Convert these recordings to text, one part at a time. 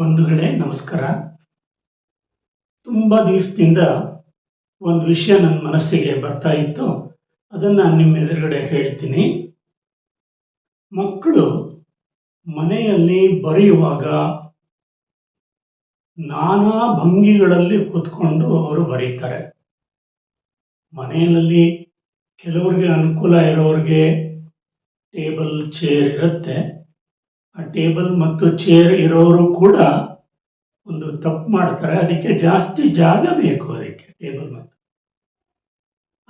ಬಂಧುಗಳೇ, ನಮಸ್ಕಾರ. ತುಂಬ ದಿವಸದಿಂದ ಒಂದು ವಿಷಯ ನನ್ನ ಮನಸ್ಸಿಗೆ ಬರ್ತಾ ಇತ್ತು. ಅದನ್ನು ನಿಮ್ಮ ಎದುರುಗಡೆ ಹೇಳ್ತೀನಿ. ಮಕ್ಕಳು ಮನೆಯಲ್ಲಿ ಬರೆಯುವಾಗ ನಾನಾ ಭಂಗಿಗಳಲ್ಲಿ ಕೂತ್ಕೊಂಡು ಅವರು ಬರೀತಾರೆ. ಮನೆಯಲ್ಲಿ ಕೆಲವ್ರಿಗೆ ಅನುಕೂಲ ಇರೋರಿಗೆ ಟೇಬಲ್, ಚೇರ್ ಇರುತ್ತೆ. ಆ ಟೇಬಲ್ ಮತ್ತು ಚೇರ್ ಇರೋರು ಕೂಡ ಒಂದು ತಪ್ಪು ಮಾಡ್ತಾರೆ. ಅದಕ್ಕೆ ಜಾಸ್ತಿ ಜಾಗ ಬೇಕು ಅದಕ್ಕೆ ಟೇಬಲ್ ಮತ್ತು.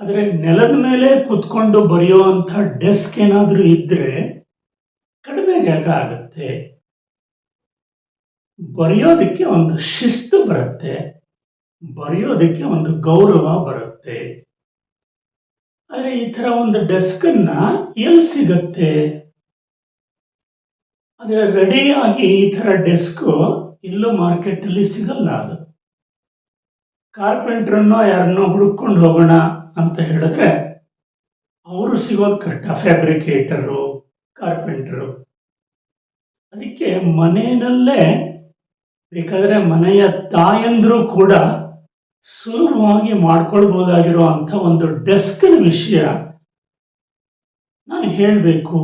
ಆದರೆ ನೆಲದ ಮೇಲೆ ಕುತ್ಕೊಂಡು ಬರೆಯುವಂಥ ಡೆಸ್ಕ್ ಏನಾದರೂ ಇದ್ದರೆ ಕಡಿಮೆ ಜಾಗ ಆಗುತ್ತೆ. ಬರೆಯೋದಕ್ಕೆ ಒಂದು ಶಿಸ್ತು ಬರುತ್ತೆ. ಬರೆಯೋದಕ್ಕೆ ಒಂದು ಗೌರವ ಬರುತ್ತೆ. ಆದರೆ ಈ ಥರ ಒಂದು ಡೆಸ್ಕನ್ನು ಎಲ್ಲಿ ಸಿಗತ್ತೆ? ಆದರೆ ರೆಡಿಯಾಗಿ ಈ ಥರ ಡೆಸ್ಕು ಎಲ್ಲೂ ಮಾರ್ಕೆಟಲ್ಲಿ ಸಿಗಲ್ಲ ಅದು. ಕಾರ್ಪೆಂಟ್ರನ್ನೋ ಯಾರನ್ನೋ ಹುಡುಕೊಂಡು ಹೋಗೋಣ ಅಂತ ಹೇಳಿದ್ರೆ ಅವರು ಸಿಗೋದು ಕಷ್ಟ ಫ್ಯಾಬ್ರಿಕೇಟರು ಕಾರ್ಪೆಂಟರು ಅದಕ್ಕೆ ಮನೆಯಲ್ಲೇ ಬೇಕಾದರೆ ಮನೆಯ ತಾಯಂದ್ರು ಕೂಡ ಸುಲಭವಾಗಿ ಮಾಡ್ಕೊಳ್ಬೋದಾಗಿರೋ ಅಂಥ ಒಂದು ಡೆಸ್ಕ್ನ ವಿಷಯ ನಾನು ಹೇಳಬೇಕು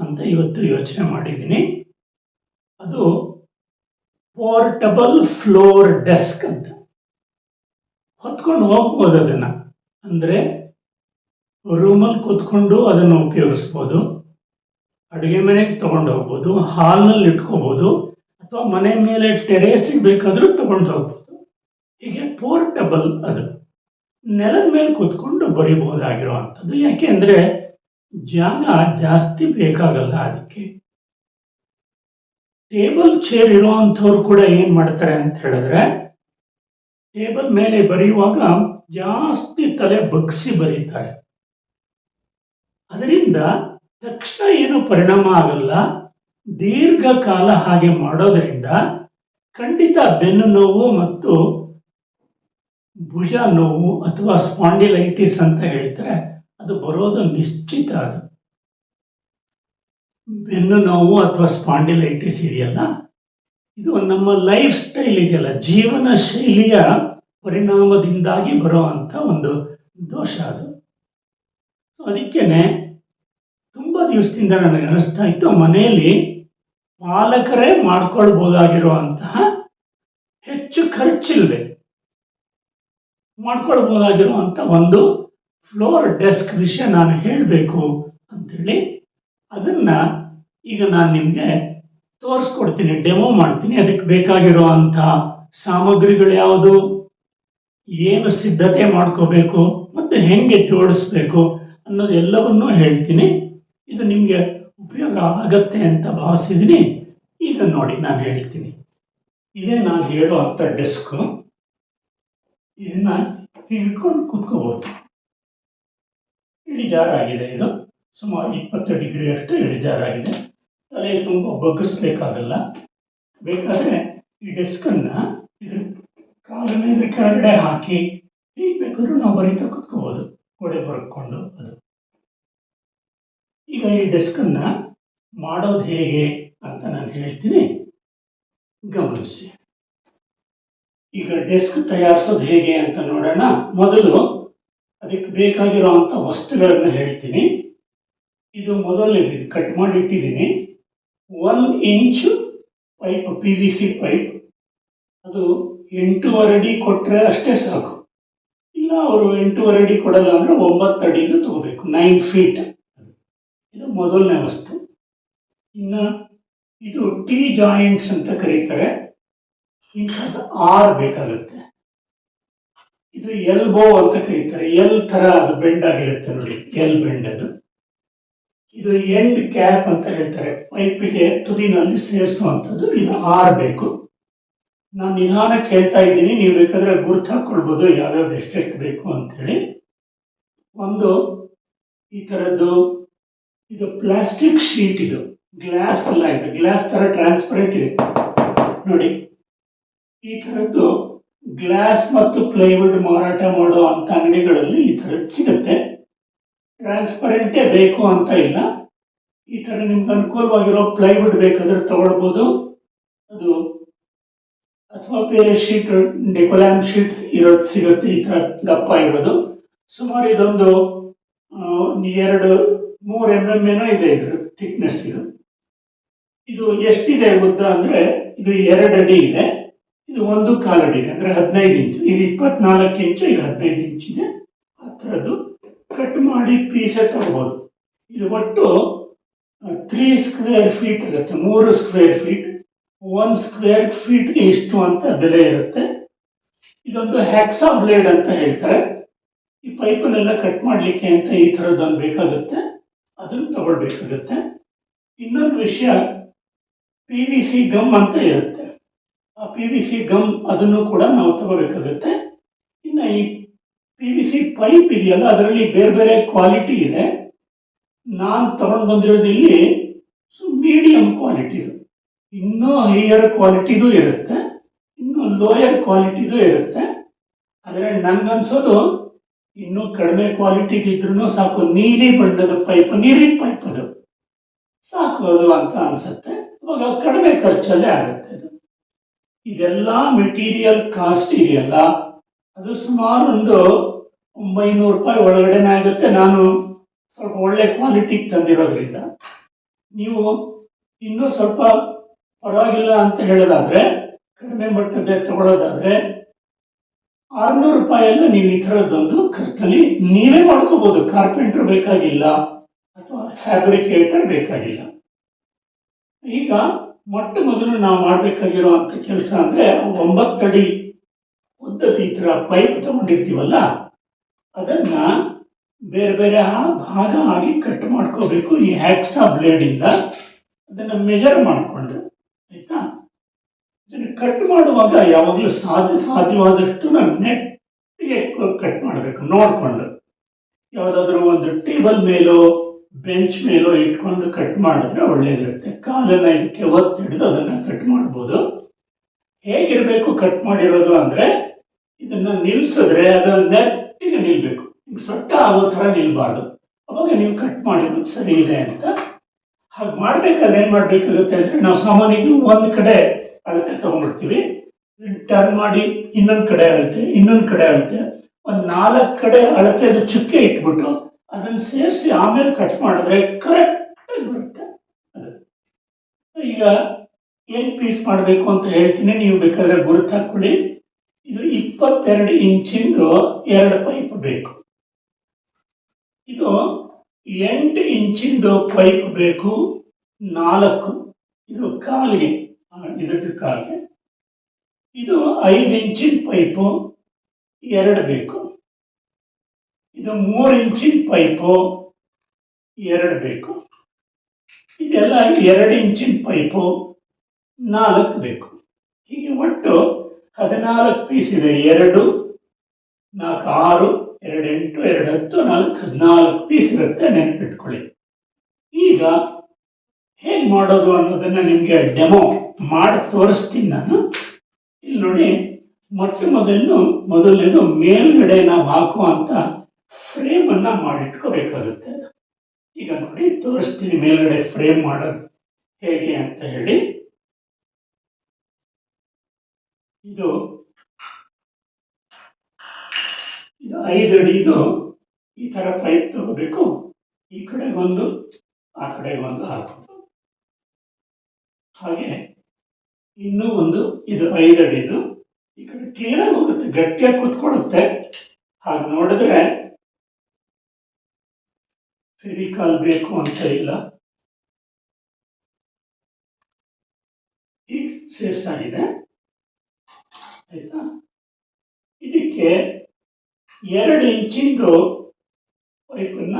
ಅಂತ ಇವತ್ತು ಯೋಚನೆ ಮಾಡಿದ್ದೀನಿ. ಅದು ಪೋರ್ಟಬಲ್ ಫ್ಲೋರ್ ಡೆಸ್ಕ್ ಅಂತ. ಹೊತ್ಕೊಂಡು ಹೋಗ್ಬೋದು ಅದನ್ನು. ಅಂದರೆ ರೂಮಲ್ಲಿ ಕೂತ್ಕೊಂಡು ಅದನ್ನು ಉಪಯೋಗಿಸ್ಬೋದು. ಅಡುಗೆ ಮನೆಗೆ ತೊಗೊಂಡು ಹೋಗ್ಬೋದು ಹಾಲ್ನಲ್ಲಿ ಇಟ್ಕೋಬೋದು, ಅಥವಾ ಮನೆ ಮೇಲೆ ಟೆರೇಸಿಗೆ ಬೇಕಾದರೂ ತೊಗೊಂಡು ಹೋಗ್ಬೋದು. ಹೀಗೆ ಪೋರ್ಟಬಲ್ ಅದು. ನೆಲದ ಮೇಲೆ ಕೂತ್ಕೊಂಡು ಯಾಕೆ ಅಂದರೆ ಜಾಗ ಜಾಸ್ತಿ ಬೇಕಾಗಲ್ಲ ಅದಕ್ಕೆ. ಟೇಬಲ್ ಚೇರ್ ಇರುವಂಥವ್ರು ಕೂಡ ಏನು ಮಾಡ್ತಾರೆ ಅಂತ ಹೇಳಿದ್ರೆ, ಟೇಬಲ್ ಮೇಲೆ ಬರೆಯುವಾಗ ಜಾಸ್ತಿ ತಲೆ ಬಗ್ಸಿ ಬರೀತಾರೆ. ಅದರಿಂದ ತಕ್ಷಣ ಏನು ಪರಿಣಾಮ ಆಗಲ್ಲ, ದೀರ್ಘಕಾಲ ಹಾಗೆ ಮಾಡೋದರಿಂದ ಖಂಡಿತ ಬೆನ್ನು ನೋವು ಮತ್ತು ಭುಜ ನೋವು ಅಥವಾ ಸ್ಪಾಂಡಿಲೈಟಿಸ್ ಅಂತ ಹೇಳ್ತಾರೆ, ಅದು ಬರೋದು ನಿಶ್ಚಿತ ಅದು. ಬೆನ್ನು ನೋವು ಅಥವಾ ಸ್ಪಾಂಡಿಲೈಟಿಸ್ ಇದೆಯಲ್ಲ? ಇದು ನಮ್ಮ ಲೈಫ್ ಸ್ಟೈಲ್ ಇದೆಯಲ್ಲ. ಜೀವನ ಶೈಲಿಯ ಪರಿಣಾಮದಿಂದಾಗಿ ಬರುವಂಥ ಒಂದು ದೋಷ ಅದು. ಅದಕ್ಕೇನೆ ತುಂಬ ದಿವಸದಿಂದ ನನಗೆ ಅನಿಸ್ತಾ ಇತ್ತು, ಮನೆಯಲ್ಲಿ ಪಾಲಕರೇ ಮಾಡ್ಕೊಳ್ಬೋದಾಗಿರುವಂತಹ ಹೆಚ್ಚು ಖರ್ಚಿಲ್ಲದೆ ಮಾಡ್ಕೊಳ್ಬೋದಾಗಿರುವಂಥ ಒಂದು ಫ್ಲೋರ್ ಡೆಸ್ಕ್ ವಿಷಯ ನಾನು ಹೇಳಬೇಕು ಅಂಥೇಳಿ ಅದನ್ನು ಈಗ ನಾನು ನಿಮಗೆ ತೋರಿಸ್ಕೊಡ್ತೀನಿ ಡೆಮೋ ಮಾಡ್ತೀನಿ. ಅದಕ್ಕೆ ಬೇಕಾಗಿರುವಂಥ ಸಾಮಗ್ರಿಗಳು ಯಾವುದು? ಏನು ಸಿದ್ಧತೆ ಮಾಡ್ಕೋಬೇಕು? ಮತ್ತು ಹೆಂಗೆ ಜೋಡಿಸ್ಬೇಕು? ಅನ್ನೋದು ಎಲ್ಲವನ್ನೂ ಹೇಳ್ತೀನಿ. ಇದು ನಿಮಗೆ ಉಪಯೋಗ ಆಗತ್ತೆ ಅಂತ ಭಾವಿಸಿದ್ದೀನಿ ಈಗ ನೋಡಿ, ನಾನು ಹೇಳ್ತೀನಿ. ಇದೇ ನಾನು ಹೇಳೋ ಹೇಳುವಂಥ ಡೆಸ್ಕು ಇದನ್ನು ಹಿಡ್ಕೊಂಡು ಕೂತ್ಕೋಬೋದು. ಇಳಿಜಾರಾಗಿದೆ ಇದು. ಸುಮಾರು ಇಪ್ಪತ್ತು ಡಿಗ್ರಿಯಷ್ಟು ಇಳಿಜಾರಾಗಿದೆ. ತಲೆ ತುಂಬ ಬಗ್ಗಿಸ್ಬೇಕಾಗಲ್ಲ. ಬೇಕಾದರೆ ಈ ಡೆಸ್ಕನ್ನು ಇದ್ರ ಕಾಲನ್ನು ಇದ್ರ ಕೆಳಗಡೆ ಹಾಕಿ ಹೀಗೆ ಬೇಕಾದ್ರೂ ನಾವು ಬರೀತಾ ಕೂತ್ಕೋಬೋದು. ಕೊಡೆ ಬರ್ಕೊಂಡು ಅದು. ಈಗ ಈ ಡೆಸ್ಕನ್ನು ಮಾಡೋದು ಹೇಗೆ ಅಂತ ನಾನು ಹೇಳ್ತೀನಿ. ಗಮನಿಸಿ. ಈಗ ಡೆಸ್ಕ್ ತಯಾರಿಸೋದು ಹೇಗೆ ಅಂತ ನೋಡೋಣ. ಮೊದಲು ಅದಕ್ಕೆ ಬೇಕಾಗಿರುವಂಥ ವಸ್ತುಗಳನ್ನು ಹೇಳ್ತೀನಿ. ಇದು ಇದು ಕಟ್ ಮಾಡಿ ಇಟ್ಟಿದ್ದೀನಿ one inch pipe P V C pipe ಅದು ಎಂಟೂವರೆ ಅಡಿ ಕೊಟ್ಟರೆ ಅಷ್ಟೇ ಸಾಕು. ಇಲ್ಲ, ಅವರು ಎಂಟೂವರೆ ಅಡಿ ಕೊಡಲ್ಲ ಅಂದರೆ ಒಂಬತ್ತು ಅಡಿನೂ ತಗೋಬೇಕು ನೈನ್ ಫೀಟ್ ಇದು ಮೊದಲನೇ ವಸ್ತು. ಇನ್ನು ಇದು ಟಿ ಜಾಯಿಂಟ್ಸ್ ಅಂತ ಕರೀತಾರೆ. ಇಂಥದ್ದು ಆರ್ ಬೇಕಾಗುತ್ತೆ. ಇದು ಎಲ್ಬೋ ಅಂತ ಕರೀತಾರೆ. ಎಲ್ ಥರ ಅದು ಬೆಂಡ್ ಆಗಿರುತ್ತೆ ನೋಡಿ ಎಲ್ ಬೆಂಡ್ ಅದು. ಇದು ಎಂಡ್ ಕ್ಯಾಪ್ ಅಂತ ಹೇಳ್ತಾರೆ. ಪೈಪಿಗೆ ತುದಿನಲ್ಲಿ ಸೇರಿಸುವಂಥದ್ದು ಇದು ಆರ್ ಬೇಕು. ನಾನು ನಿಧಾನಕ್ಕೆ ಹೇಳ್ತಾ ಇದ್ದೀನಿ. ನೀವು ಬೇಕಾದ್ರೆ ಗುರ್ತು ಹಾಕ್ಕೊಳ್ಬೋದು. ಯಾವ್ಯಾವ್ದು ಎಷ್ಟೆಷ್ಟು ಬೇಕು ಹೇಳಿ ಒಂದು ಈ ಥರದ್ದು, ಇದು ಪ್ಲಾಸ್ಟಿಕ್ ಶೀಟ್ ಇದು. ಗ್ಲಾಸ್ ಎಲ್ಲ ಇದೆ. ಗ್ಲಾಸ್ ಥರ ಟ್ರಾನ್ಸ್ಪರೆಂಟ್ ಇದೆ. ನೋಡಿ. ಈ ಥರದ್ದು ಗ್ಲಾಸ್ ಮತ್ತು ಪ್ಲೈವುಡ್ ಮಾರಾಟ ಮಾಡೋ ಅಂಥ ಅಂಗಡಿಗಳಲ್ಲಿ ಈ ಥರದ್ದು ಸಿಗುತ್ತೆ. ಟ್ರಾನ್ಸ್ಪರೆಂಟೇ ಬೇಕು ಅಂತ ಇಲ್ಲ. ಈ ಥರ ನಿಮ್ಗೆ ಅನುಕೂಲವಾಗಿರೋ ಪ್ಲೈವುಡ್ ಬೇಕಾದ್ರೆ ತಗೊಳ್ಬೋದು. ಅದು ಅಥವಾ ಬೇರೆ ಶೀಟ್ ಡೆಕೊಲ್ಯಾಮ್ ಶೀಟ್ ಇರೋದು ಸಿಗುತ್ತೆ, ಈ ಥರ ದಪ್ಪ ಇರೋದು. ಸುಮಾರು ಇದೊಂದು ಎರಡು, ಮೂರು ಎಂ ಎಂ ಏನೋ ಇದೆ ಇದ್ರ ಥಿಕ್ನೆಸ್ ಇದು. ಇದು ಎಷ್ಟಿದೆ ಉದ್ದ ಅಂದರೆ, ಇದು ಎರಡು ಅಡಿ ಇದೆ. ಇದು ಒಂದು ಕಾಲಡಿ ಇದೆ, ಅಂದರೆ ಹದಿನೈದು ಇಂಚು, ಇದು ಇಪ್ಪತ್ನಾಲ್ಕು ಇಂಚು, ಇದು ಹದಿನೈದು ಇಂಚಿದೆ ಆ ಥರದ್ದು ಕಟ್ ಮಾಡಿ ಪೀಸೇ ತಗೋಬೋದು. ಇದು ಒಟ್ಟು ತ್ರೀ ಸ್ಕ್ವೇರ್ ಫೀಟ್ ಇರುತ್ತೆ, ಮೂರು ಸ್ಕ್ವೇರ್ ಫೀಟ್ ಒನ್ ಸ್ಕ್ವೇರ್ ಫೀಟ್ಗೆ ಇಷ್ಟು ಅಂತ ಬೆಲೆ ಇರುತ್ತೆ. ಇದೊಂದು ಹ್ಯಾಕ್ಸಾ ಬ್ಲೇಡ್ ಅಂತ ಹೇಳ್ತಾರೆ. ಈ ಪೈಪನ್ನೆಲ್ಲ ಕಟ್ ಮಾಡಲಿಕ್ಕೆ ಅಂತ ಈ ಥರದ್ದೊಂದು ಬೇಕಾಗುತ್ತೆ. ಅದನ್ನು ತಗೊಳ್ಬೇಕಾಗುತ್ತೆ. ಇನ್ನೊಂದು ವಿಷಯ ಪಿ ವಿ ಸಿ ಗಮ್ ಅಂತ ಇರುತ್ತೆ. ಆ ಪಿ ವಿ ಸಿ ಗಮ್ ಅದನ್ನು ಕೂಡ ನಾವು ತಗೋಬೇಕಾಗುತ್ತೆ. ಇನ್ನು ಈ ಪಿ ವಿ ಸಿ ಪೈಪ್ ಇದೆಯಲ್ಲ, ಅದರಲ್ಲಿ ಬೇರೆ ಬೇರೆ ಕ್ವಾಲಿಟಿ ಇದೆ. ನಾನು ತಗೊಂಡು ಬಂದಿರೋದು ಇಲ್ಲಿ ಸೊ ಮೀಡಿಯಂ ಕ್ವಾಲಿಟಿದು ಇನ್ನೂ ಹೈಯರ್ ಕ್ವಾಲಿಟಿದು ಇರುತ್ತೆ. ಇನ್ನೂ ಲೋಯರ್ ಕ್ವಾಲಿಟಿದು ಇರುತ್ತೆ. ಆದರೆ ನನಗನ್ಸೋದು ಇನ್ನೂ ಕಡಿಮೆ ಕ್ವಾಲಿಟಿದಿದ್ರೂ ಸಾಕು. ನೀಲಿ ಬಣ್ಣದ ಪೈಪ್ ನೀರಿನ ಪೈಪ್ ಅದು. ಸಾಕು ಅದು ಅಂತ ಅನ್ಸುತ್ತೆ. ಇವಾಗ ಕಡಿಮೆ ಖರ್ಚಲ್ಲೇ ಆಗುತ್ತೆ ಅದು ಇದೆಲ್ಲ ಮೆಟೀರಿಯಲ್ ಕಾಸ್ಟ್ ಇದೆಯಲ್ಲ, ಅದು ಸುಮಾರು ಒಂದು ಒಂಬೈನೂರು ರೂಪಾಯಿ ಒಳಗಡೆನೆ ಆಗುತ್ತೆ. ನಾನು ಸ್ವಲ್ಪ ಒಳ್ಳೆ ಕ್ವಾಲಿಟಿಗೆ ತಂದಿರೋದ್ರಿಂದ ನೀವು ಇನ್ನೂ ಸ್ವಲ್ಪ ಪರವಾಗಿಲ್ಲ ಅಂತ ಹೇಳೋದಾದ್ರೆ, ಕಡಿಮೆ ಮಟ್ಟದ ತಗೊಳ್ಳೋದಾದರೆ ಆರುನೂರು ರೂಪಾಯಿಯಲ್ಲ ನೀವು ಈ ಥರದ್ದೊಂದು ಖರ್ಚಲ್ಲಿ ನೀವೇ ಮಾಡ್ಕೋಬೋದು. ಕಾರ್ಪೆಂಟ್ರ್ ಬೇಕಾಗಿಲ್ಲ ಅಥವಾ ಫ್ಯಾಬ್ರಿಕೇಟರ್ ಬೇಕಾಗಿಲ್ಲ. ಈಗ ಮೊಟ್ಟ ಮೊದಲು ನಾವು ಮಾಡಬೇಕಾಗಿರುವಂಥ ಕೆಲಸ ಅಂದರೆ ಒಂಬತ್ತಡಿ ಉದ್ದದ ಈ ಥರ ಪೈಪ್ ತಗೊಂಡಿರ್ತೀವಲ್ಲ ಅದನ್ನ ಬೇರೆ ಬೇರೆ ಭಾಗ ಆಗಿ ಕಟ್ ಮಾಡ್ಕೋಬೇಕು. ಈ ಹ್ಯಾಕ್ಸಾ ಬ್ಲೇಡಿಂದ ಅದನ್ನು ಮೆಜರ್ ಮಾಡಿಕೊಂಡು, ಆಯ್ತಾ? ಇದನ್ನು ಕಟ್ ಮಾಡುವಾಗ ಯಾವಾಗಲೂ ಸಾಧ್ಯ, ಸಾಧ್ಯವಾದಷ್ಟು ನಾವು ನೆಟ್ಟಿಗೆ ಕಟ್ ಮಾಡಬೇಕು. ನೋಡಿಕೊಂಡು. ಯಾವುದಾದ್ರೂ ಒಂದು ಟೇಬಲ್ ಮೇಲೋ ಬೆಂಚ್ ಮೇಲೋ ಇಟ್ಕೊಂಡು ಕಟ್ ಮಾಡಿದ್ರೆ ಒಳ್ಳೇದಿರುತ್ತೆ. ಕಾಲನ್ನ ಇದಕ್ಕೆ ಒತ್ತಿ ಹಿಡಿದು ಅದನ್ನು ಕಟ್ ಮಾಡ್ಬೋದು. ಹೇಗಿರಬೇಕು ಕಟ್ ಮಾಡಿರೋದು ಅಂದರೆ, ಇದನ್ನ ನಿಲ್ಸಿದ್ರೆ ಅದು ನೆಟ್ಟಿಗೆ ನಿಲ್ಬೇಕು ಹಿಂಗ್ ಸೊಟ್ಟ ಆಗೋ ಥರ ನಿಲ್ಬಾರ್ದು. ಅವಾಗ ನೀವು ಕಟ್ ಮಾಡಿರೋದು ಸರಿ ಇದೆ ಅಂತ. ಹಾಗೆ ಮಾಡ್ಬೇಕಾದ್ರೆ ಏನು ಮಾಡಬೇಕಾಗುತ್ತೆ ಅಂದರೆ ನಾವು ಸಾಮಾನ್ಯವಾಗಿ ಒಂದು ಕಡೆ ಅಳತೆ ತೊಗೊಂಡ್ಬಿಡ್ತೀವಿ. ಟರ್ನ್ ಮಾಡಿ ಇನ್ನೊಂದು ಕಡೆ ಅಳತೆ, ಇನ್ನೊಂದು ಕಡೆ ಅಳತೆ. ಒಂದು ನಾಲ್ಕು ಕಡೆ ಅಳತೆದು ಚುಕ್ಕೆ ಇಟ್ಬಿಟ್ಟು ಅದನ್ನು ಸೇರಿಸಿ ಆಮೇಲೆ ಕಟ್ ಮಾಡಿದ್ರೆ ಕರೆಕ್ಟ್ ಬರುತ್ತೆ ಅದು. ಈಗ ಏನು ಪೀಸ್ ಮಾಡಬೇಕು ಅಂತ ಹೇಳ್ತೀನಿ. ನೀವು ಬೇಕಾದ್ರೆ ಗುರುತು ಹಾಕ್ಕೊಳ್ಳಿ ಇದು ಇಪ್ಪತ್ತೆರಡು ಇಂಚಿಂದು ಎರಡು ಪೈಪ್ ಬೇಕು. ಇದು ಎಂಟು ಇಂಚಿಂದು ಪೈಪ್ ಬೇಕು, ನಾಲ್ಕು, ಇದು ಕಾಲಿಗೆ ಇದಕ್ಕೆ ಕಾಲಿಗೆ. ಇದು ಐದು ಇಂಚಿನ ಪೈಪು, ಎರಡು ಬೇಕು. ಇದು ಮೂರು ಇಂಚಿನ ಪೈಪು, ಎರಡು ಬೇಕು. ಇದೆಲ್ಲ ಎರಡು ಇಂಚಿನ ಪೈಪು, ನಾಲ್ಕು ಬೇಕು. ಹೀಗೆ ಒಟ್ಟು ಹದಿನಾಲ್ಕು ಪೀಸ್ ಇದೆ, ಎರಡು, ನಾಲ್ಕು, ಆರು ಎರಡು ಎಂಟು ಎರಡು ಹತ್ತು ನಾಲ್ಕು, ಹದಿನಾಲ್ಕು ಪೀಸ್ ಇರುತ್ತೆ, ನೆನಪಿಟ್ಕೊಳ್ಳಿ. ಈಗ ಹೇಗೆ ಮಾಡೋದು ಅನ್ನೋದನ್ನ ನಿಮಗೆ ಡೆಮೋ ಮಾಡಿ ತೋರಿಸ್ತೀನಿ ನಾನು. ಇಲ್ಲಿ ನೋಡಿ, ಮೊಟ್ಟ ಮೊದಲು ಮೊದಲನೇದು ಮೇಲ್ಗಡೆ ನಾವು ಹಾಕುವಂತ ಫ್ರೇಮ್ ಅನ್ನ ಮಾಡಿಟ್ಕೋಬೇಕಾಗುತ್ತೆ. ಈಗ ನೋಡಿ, ತೋರಿಸ್ತೀನಿ ಮೇಲ್ಗಡೆ ಫ್ರೇಮ್ ಮಾಡೋದು ಹೇಗೆ ಅಂತ ಹೇಳಿ. ಇದು ಇದು ಐದು ಅಡಿದು ಈ ಥರ ಪೈಪ್ ತಗೋಬೇಕು ಈ ಕಡೆ ಒಂದು, ಆ ಕಡೆ ಒಂದು ಹಾಕೋದು ಹಾಗೆ ಇನ್ನೂ ಒಂದು, ಇದು ಐದು ಅಡಿದು ಈ ಕಡೆ ಕ್ಲೀನಾಗಿ ಹೋಗುತ್ತೆ, ಗಟ್ಟಿಯಾಗಿ ಕೂತ್ಕೊಳ್ಳುತ್ತೆ. ಹಾಗೆ ನೋಡಿದ್ರೆ ಫೆವಿಕಾಲ್ ಬೇಕು ಅಂತ ಇಲ್ಲ. ಈಗ ಸೇರ್ಸಾಗಿದೆ. ಆಯ್ತಾ? ಇದಕ್ಕೆ ಎರಡು ಇಂಚಿಂದು ಪೈಪನ್ನ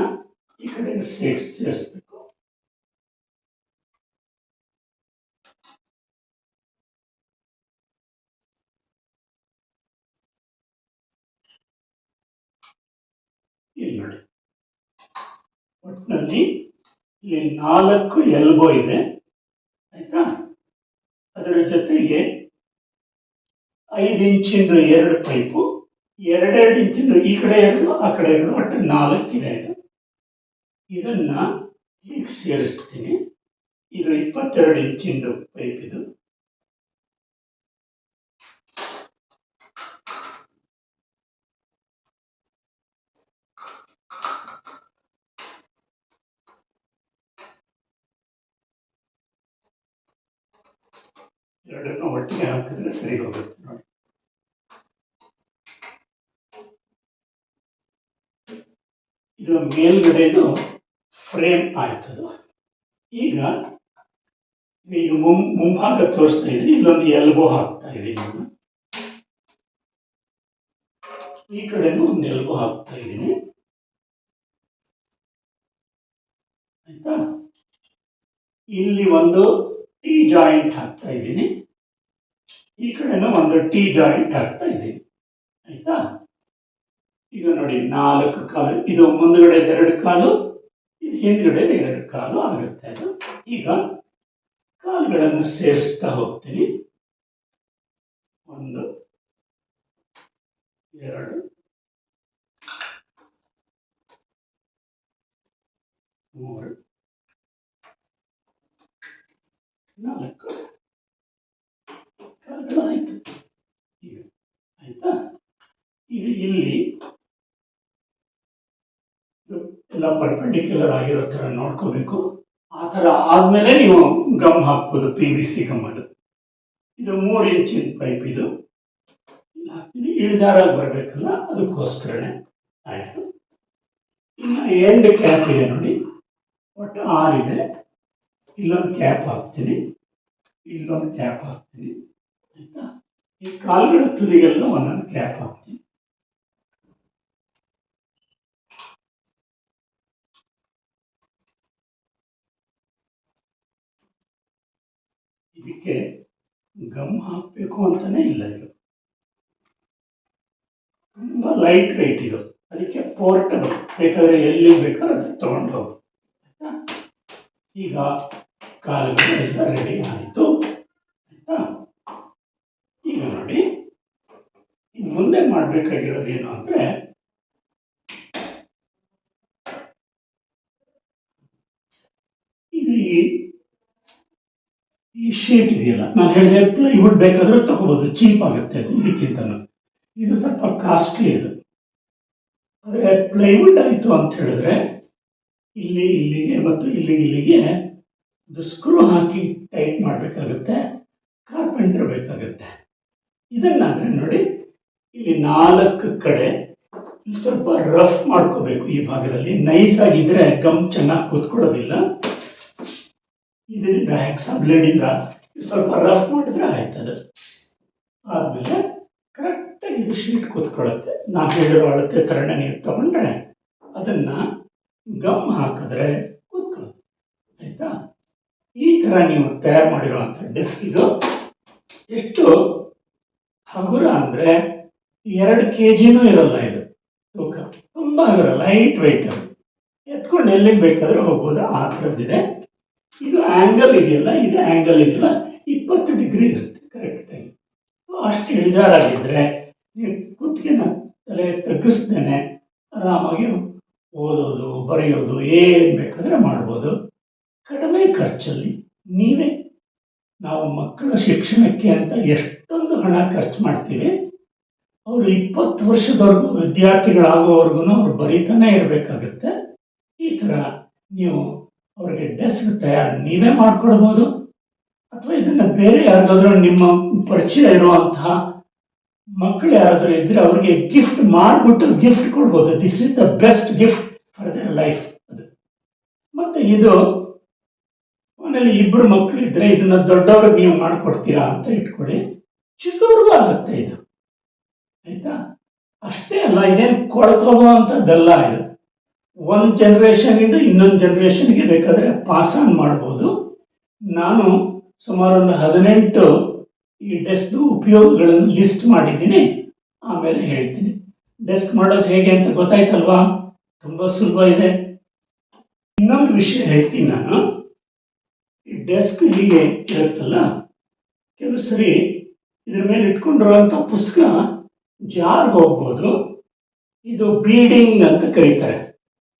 ಈ ಕಡೆ ಸೇರ್ಸ್, ಸೇರಿಸ್ಬೇಕು. ಇಲ್ಲಿ ನೋಡಿ. ಒಟ್ಟಿನಲ್ಲಿ ಇಲ್ಲಿ ನಾಲ್ಕು ಎಲ್ಬೋ ಇದೆ. ಆಯ್ತಾ? ಅದರ ಜೊತೆಗೆ ಐದು ಇಂಚಿಂದು ಎರಡು ಪೈಪು. ಎರಡೆರಡು ಇಂಚಿನ ಈ ಕಡೆ ಎರಡು, ಆ ಕಡೆ ಎರಡು, ಒಟ್ಟು ನಾಲ್ಕಿದೆ ಇದು. ಇದನ್ನು ಹೀಗೆ ಸೇರಿಸ್ತೀನಿ. ಇದು ಇಪ್ಪತ್ತೆರಡು ಇಂಚಿಂದು ಪೈಪ್ ಇದು. ಎರಡನ್ನು ಒಟ್ಟಿಗೆ ಹಾಕಿದ್ರೆ ಸರಿ ಹೋಗುತ್ತೆ ನೋಡಿ. ಇದು ಮೇಲ್ಗಡೆದು ಫ್ರೇಮ್ ಆಯ್ತದು. ಈಗ ಈಗ ಮುಂ ಮುಂಭಾಗ ತೋರಿಸ್ತಾ ಇದ್ದೀನಿ. ಇಲ್ಲೊಂದು ಎಲ್ಬೋ ಹಾಕ್ತಾ ಇದ್ದೀನಿ ಈ ಕಡೆನೂ ಒಂದು ಎಲ್ಬೋ ಹಾಕ್ತಾ ಇದ್ದೀನಿ. ಆಯ್ತಾ? ಇಲ್ಲಿ ಒಂದು ಟಿ ಜಾಯಿಂಟ್ ಹಾಕ್ತಾ ಇದ್ದೀನಿ. ಈ ಕಡೆನೂ ಒಂದು ಟಿ ಜಾಯಿಂಟ್ ಹಾಕ್ತಾ ಇದ್ದೀನಿ. ಆಯ್ತಾ? ಈಗ ನೋಡಿ, ನಾಲ್ಕು ಕಾಲು, ಇದು ಮುಂದ್ಗಡೆ ಎರಡು ಕಾಲು ಹಿಂದ್ಗಡೆ ಎರಡು ಕಾಲು ಆಗುತ್ತೆ ಅದು. ಈಗ ಕಾಲುಗಳನ್ನು ಸೇರಿಸ್ತಾ ಹೋಗ್ತೀನಿ. ಒಂದು, ಎರಡು, ಮೂರು, ನಾಲ್ಕು. ಕಾಲುಗಳು ಆಯ್ತು. ಈಗ, ಆಯ್ತಾ? ಈಗ ಇಲ್ಲಿ ಎಲ್ಲ ಪರ್ಪೆಂಡಿಕ್ಯುಲರ್ ಆಗಿರೋ ಥರ ನೋಡ್ಕೋಬೇಕು. ಆ ಥರ ಆದಮೇಲೆ ನೀವು ಗಮ್ ಹಾಕ್ಬೋದು ಪಿ ವಿ ಸಿ ಗಮ್ ಅದು. ಇದು ಮೂರು ಇಂಚಿನ ಪೈಪ್ ಇದು. ಹಾಕ್ತೀನಿ. ಇಳಿದಾರಾಗಿ ಬರಬೇಕಲ್ಲ, ಅದಕ್ಕೋಸ್ಕರನೇ ಆಯಿತು. ಇನ್ನು ಎಂಡ್ ಕ್ಯಾಪ್ ಇದೆ ನೋಡಿ. ಒಟ್ಟು ಇದೆ. ಇಲ್ಲೊಂದು ಕ್ಯಾಪ್ ಹಾಕ್ತೀನಿ. ಇಲ್ಲೊಂದು ಕ್ಯಾಪ್ ಹಾಕ್ತೀನಿ. ಆಯಿತಾ? ಈ ಕಾಲುಗಳ ತುದಿಗೆಲ್ಲ ಒಂದೊಂದು ಕ್ಯಾಪ್ ಹಾಕ್ತೀನಿ. ಇದಕ್ಕೆ ಗಮ್ ಹಾಕಬೇಕು ಅಂತಾನೆ ಇಲ್ಲ ಇದು ತುಂಬ ಲೈಟ್ ವೆಯ್ಟ್ ಇದು ಅದಕ್ಕೆ ಪೋರ್ಟಬಲ್ ಬೇಕಾದರೆ ಎಲ್ಲಿ ಬೇಕಾದ್ರೆ ಅದು ತಗೊಂಡು ಹೋಗಿ. ಆಯ್ತಾ? ಈಗ ಕಾಲುಗಳೆಲ್ಲ ರೆಡಿ ಆಯಿತು. ಆಯ್ತಾ? ಈಗ ನೋಡಿ. ಇನ್ನು ಮುಂದೆ ಮಾಡಬೇಕಾಗಿರೋದೇನು ಅಂದರೆ ಇದು ಈ ಶೀಟ್ ಇದೆಯಲ್ಲ? ನಾನು ಹೇಳಿದೆ ಪ್ಲೈವುಡ್ ಬೇಕಾದರೂ ತಗೋಬೋದು ಚೀಪ್ ಆಗುತ್ತೆ ಅದು ಇದಕ್ಕಿಂತ ಇದು ಸ್ವಲ್ಪ ಕಾಸ್ಟ್ಲಿ ಅದು. ಆದರೆ ಪ್ಲೈವುಡ್ ಆಯಿತು ಅಂತ ಹೇಳಿದ್ರೆ, ಇಲ್ಲಿ, ಇಲ್ಲಿಗೆ ಮತ್ತು ಇಲ್ಲಿ, ಇಲ್ಲಿಗೆ ಒಂದು ಸ್ಕ್ರೂ ಹಾಕಿ ಟೈಟ್ ಮಾಡಬೇಕಾಗುತ್ತೆ ಕಾರ್ಪೆಂಟರ್ ಬೇಕಾಗುತ್ತೆ. ಇದನ್ನಾದ್ರೆ ನೋಡಿ, ಇಲ್ಲಿ ನಾಲ್ಕು ಕಡೆ ಸ್ವಲ್ಪ ರಫ್ ಮಾಡ್ಕೋಬೇಕು ಈ ಭಾಗದಲ್ಲಿ. ನೈಸ್ ಆಗಿದ್ರೆ ಗಮ್ ಚೆನ್ನಾಗಿ ಕೂತ್ಕೊಳ್ಳೋದಿಲ್ಲ. ಇದರಿಂದ ಬ್ಲೇಡ್ ಇಂದ ಸ್ವಲ್ಪ ರಫ್ ಮಾಡಿದ್ರೆ ಆಯ್ತದೆ ಆದಮೇಲೆ ಕರೆಕ್ಟಾಗಿ ಇದು ಶೀಟ್ ಕೂತ್ಕೊಳ್ಳುತ್ತೆ. ನಾನು ಹೇಳಿರೋ ಅಳತೆ ಥರನೇ ನೀವು ತಗೊಂಡ್ರೆ ಅದನ್ನು ಗಮ್ ಹಾಕಿದ್ರೆ ಕೂತ್ಕೊಳ್ಳುತ್ತೆ. ಆಯಿತಾ? ಈ ಥರ ನೀವು ತಯಾರು ಮಾಡಿರುವಂಥ ಡೆಸ್ಕ್ ಇದು ಎಷ್ಟು ಹಗುರ ಅಂದರೆ ಎರಡು ಕೆ ಜಿನೂ ಇರಲ್ಲ ಇದು. ತೂಕ. ತುಂಬ ಹಗುರ ಲೈಟ್ ವೆಯ್ಟ್ ಅದು. ಎತ್ಕೊಂಡು ಎಲ್ಲಿಗೆ ಬೇಕಾದರೂ ಹೋಗ್ಬೋದು. ಆ ಥರದ್ದಿದೆ ಇದು ಆ್ಯಂಗಲ್ ಇದೆಯಲ್ಲ, ಇದು ಆ್ಯಂಗಲ್ ಇದೆಯಲ್ಲ, ಇಪ್ಪತ್ತು ಡಿಗ್ರಿ ಇರುತ್ತೆ ಕರೆಕ್ಟಾಗಿ ಅಷ್ಟು ಇಳಿಜಾರಾಗಿದ್ದರೆ ನೀವು ಕುತ್ತಿಗೆನ ತಲೆ ತಗ್ಗಿಸ್ದೇನೆ, ಆರಾಮಾಗಿ ಓದೋದು, ಬರೆಯೋದು, ಏನು ಬೇಕಾದರೆ ಮಾಡ್ಬೋದು. ಕಡಿಮೆ ಖರ್ಚಲ್ಲಿ ನೀವೇ, ನಾವು ಮಕ್ಕಳ ಶಿಕ್ಷಣಕ್ಕೆ ಅಂತ ಎಷ್ಟೊಂದು ಹಣ ಖರ್ಚು ಮಾಡ್ತೀವಿ, ಅವರು ಇಪ್ಪತ್ತು ವರ್ಷದವರೆಗೂ ವಿದ್ಯಾರ್ಥಿಗಳಾಗೋವರೆಗೂ ಅವ್ರು ಬರೀತಾನೆ ಇರಬೇಕಾಗುತ್ತೆ. ಈ ಥರ ನೀವು ಅವ್ರಿಗೆ ಡೆಸ್ಕ್ ತಯಾರು ನೀವೇ ಮಾಡಿಕೊಡ್ಬೋದು? ಅಥವಾ ಇದನ್ನು ಬೇರೆ ಯಾರಿಗಾದ್ರೂ ನಿಮ್ಮ ಪರಿಚಯ ಇರುವಂತಹ ಮಕ್ಕಳು ಯಾರಾದರೂ ಇದ್ದರೆ ಅವ್ರಿಗೆ ಗಿಫ್ಟ್ ಮಾಡಿಬಿಟ್ಟು ಗಿಫ್ಟ್ ಕೊಡ್ಬೋದು. This is the best gift for their life ಅದು. ಮತ್ತು ಇದು ಮನೇಲಿ ಇಬ್ಬರು ಮಕ್ಕಳು ಇದ್ದರೆ ಇದನ್ನು ದೊಡ್ಡವ್ರಿಗೆ ನೀವು ಮಾಡಿಕೊಡ್ತೀರಾ ಅಂತ ಇಟ್ಕೊಳ್ಳಿ. ಚಿಕ್ಕವ್ರಿಗೂ ಆಗುತ್ತೆ ಇದು. ಆಯಿತಾ? ಅಷ್ಟೇ ಅಲ್ಲ, ಇದೇನು ಕೊಳ್ತೋಗುವಂಥದ್ದಲ್ಲ ಇದು. ಒಂದು ಜನ್ರೇಷನಿಂದ ಇನ್ನೊಂದು ಜನ್ರೇಷನ್ಗೆ ಬೇಕಾದರೆ ಪಾಸ್ ಆನ್ ಮಾಡ್ಬೋದು. ನಾನು ಸುಮಾರು ಒಂದು ಹದಿನೆಂಟು ಈ ಡೆಸ್ಕ್ದು ಉಪಯೋಗಗಳನ್ನು ಲಿಸ್ಟ್ ಮಾಡಿದ್ದೀನಿ. ಆಮೇಲೆ ಹೇಳ್ತೀನಿ. ಡೆಸ್ಕ್ ಮಾಡೋದು ಹೇಗೆ ಅಂತ ಗೊತ್ತಾಯ್ತಲ್ವಾ? ತುಂಬ ಸುಲಭ ಇದೆ. ಇನ್ನೊಂದು ವಿಷಯ ಹೇಳ್ತೀನಿ ನಾನು. ಈ ಡೆಸ್ಕ್ ಹೀಗೆ ಇರುತ್ತಲ್ಲ, ಕೆಲವು ಸರಿ ಇದ್ರ ಮೇಲೆ ಇಟ್ಕೊಂಡಿರುವಂಥ ಪುಸ್ತಕ ಜಾರ್ ಹೋಗ್ಬೋದು. ಇದು ಬೀಡಿಂಗ್ ಅಂತ ಕರೀತಾರೆ.